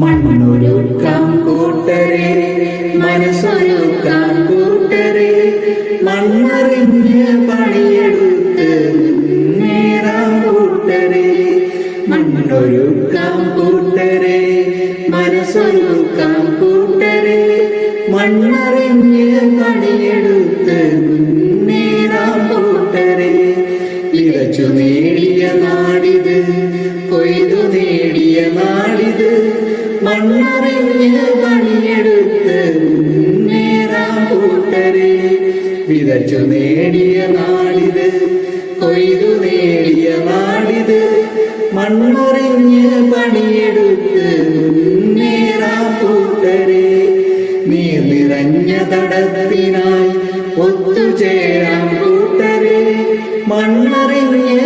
മണ്ണൊരുക്കാം കൂട്ടരെ മനസ്സൊരുക്കാം കൂട്ടരെ മണ്ണറിഞ്ഞ് പണിയെടുത്ത് നേരാം കൂട്ടരെ മണ്ണൊരുക്കാം കൂട്ടരെ മനസ്സൊരുക്കാം കൂട്ടരെ മണ്ണറിഞ്ഞ് പണിയെടുത്ത് നേരാം കൂട്ടരെ. വിതച്ചു നേടിയ നാടിത് കൊയ്തു നേടിയ നാടിത് മണ്ണറിഞ്ഞ് പണിയെടുത്ത് നേരാം കൂട്ടരെ. വിതച്ചു നേടിയ നാടിത് കൊയ്തു നേടിയ നാടിത് മണ്ണറിഞ്ഞ് പണിയെടുത്ത് നേരാം കൂട്ടരെ. നീർ നിറഞ്ഞ തടത്തിനായി ഒത്തുചേരാം കൂട്ടരെ. മണ്ണറിഞ്ഞ്